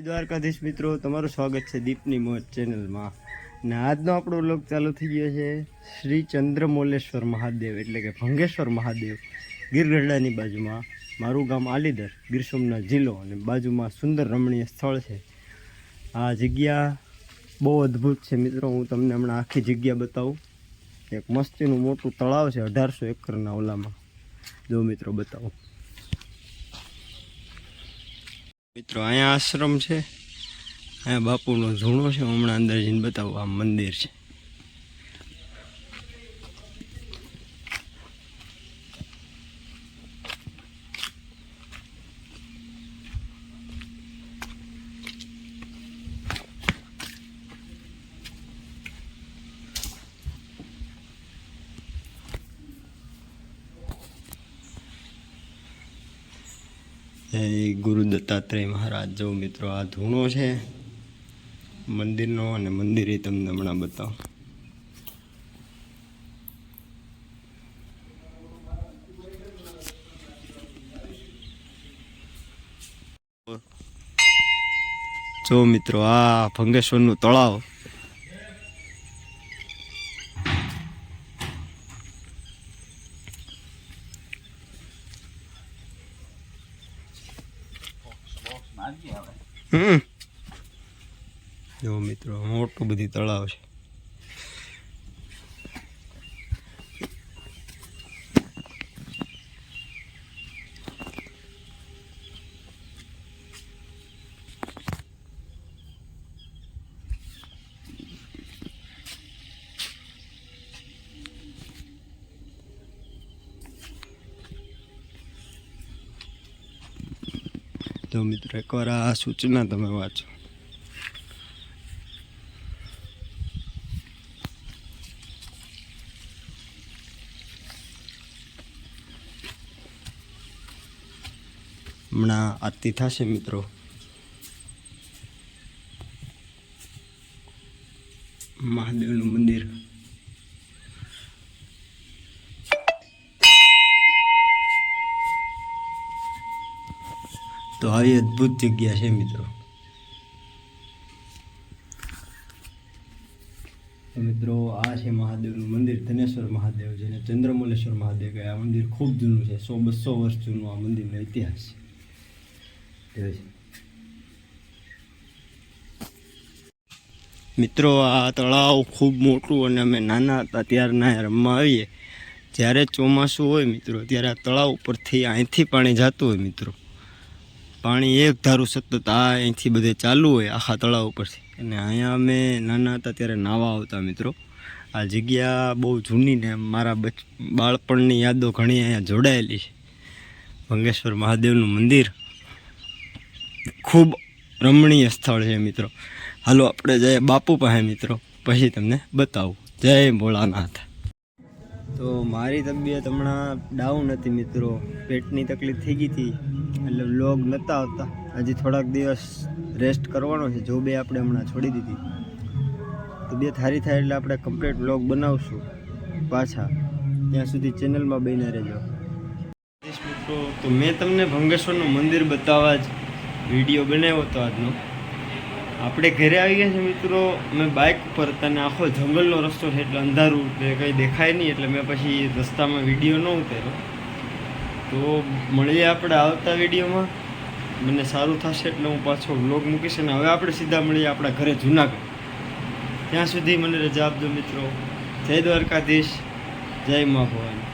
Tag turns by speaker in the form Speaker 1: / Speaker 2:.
Speaker 1: દ્વારકાધીશ મિત્રો, તમારું સ્વાગત છે દીપની મોજ ચેનલમાં. ને આજનો આપણો લોક ચાલુ થઈ ગયો છે શ્રી ચંદ્રમોલેશ્વર મહાદેવ, એટલે કે ભંગેશ્વર મહાદેવ ગીરગઢડાની બાજુમાં. મારું ગામ આલીદર, ગીર સોમનાથ જિલ્લો, અને બાજુમાં સુંદર રમણીય સ્થળ છે. આ જગ્યા બહુ અદ્ભુત છે મિત્રો, હું તમને હમણાં આખી જગ્યા બતાવું. એક મસ્તીનું મોટું તળાવ છે અઢારસો એકરના ઓલામાં. જો મિત્રો બતાવું. મિત્રો, અહીંયા આશ્રમ છે. અહીંયા બાપુનો ઝૂણો છે, હમણાં અંદર જઈને બતાવું, આ મંદિર છે. જય ગુરુ દત્તાત્રેય મહારાજ જો મિત્રો આ ધૂણો છે, મંદિરનો અને મંદિરે તમને હમણાં બતાવો. જો મિત્રો આ ભંગેશ્વરનું તળાવ હમ. જો મિત્રો મોટું બધી તળાવ છે. તો મિત્રો એકવાર આ સૂચના તમે વાંચો. હમણાં આરતી થશે મિત્રો. મહાદેવનું મંદિર. તો આવી અદ્ભુત જગ્યા છે મિત્રો. મિત્રો, આ છે મહાદેવનું મંદિર, ધનેશ્વર મહાદેવ જેને ચંદ્રમલેશ્વર મહાદેવ કહે આ મંદિર ખૂબ જૂનું છે, સો બસો વર્ષ જૂનું આ મંદિરનો ઇતિહાસ. મિત્રો, આ તળાવ ખૂબ મોટું અને અમે નાના હતા ત્યારના રમવા આવીએ. જ્યારે ચોમાસું હોય મિત્રો, ત્યારે આ તળાવ ઉપરથી અહીંથી પાણી જતું હોય મિત્રો. પાણી એક ધારું સતત આ અહીંથી બધે ચાલુ હોય, આખા તળાવ ઉપરથી. અને અહીંયા અમે નાના હતા ત્યારે નાવા આવતા મિત્રો. આ જગ્યા બહુ જૂની ને મારા બચ, બાળપણની યાદો ઘણી અહીંયા જોડાયેલી છે. ભંગેશ્વર મહાદેવનું મંદિર. ખૂબ રમણીય સ્થળ છે મિત્રો. હાલો, આપણે જઈએ બાપુ પાસે મિત્રો. પછી તમને બતાવું. જય ભોળાનાથ. તો મારી તબિયત હમણાં ડાઉન હતી મિત્રો. પેટની તકલીફ થઈ ગઈ હતી. એટલે વ્લોગ નહોતા આવતા. હજી થોડાક દિવસ રેસ્ટ કરવાનો છે. જોબે આપણે હમણાં છોડી દીધી. તબિયત સારી થાય એટલે આપણે કમ્પ્લીટ વ્લોગ બનાવશું પાછા. ત્યાં સુધી ચેનલમાં બહીને રહેજો. મિત્રો તો મેં તમને ભંગેશ્વરનું મંદિર બતાવવા જ વીડિયો બનાવ્યો હતો આજનો. આપણે ઘરે આવી ગયા છે મિત્રો, અમે બાઇક ઉપર હતા અને આખો જંગલનો રસ્તો છે એટલે અંધારું એટલે કંઈ દેખાય નહીં, એટલે મેં પછી રસ્તામાં વીડિયો ન ઉતાર્યો. તો મળીએ આપણે આવતા વિડીયોમાં. મને સારું થશે એટલે હું પાછો વ્લોગ મૂકીશ અને હવે આપણે સીધા મળીએ આપણા ઘરે જુનાગઢ. ત્યાં સુધી મને રજા આપજો મિત્રો. જય દ્વારકાધીશ, જય મા ભવાની.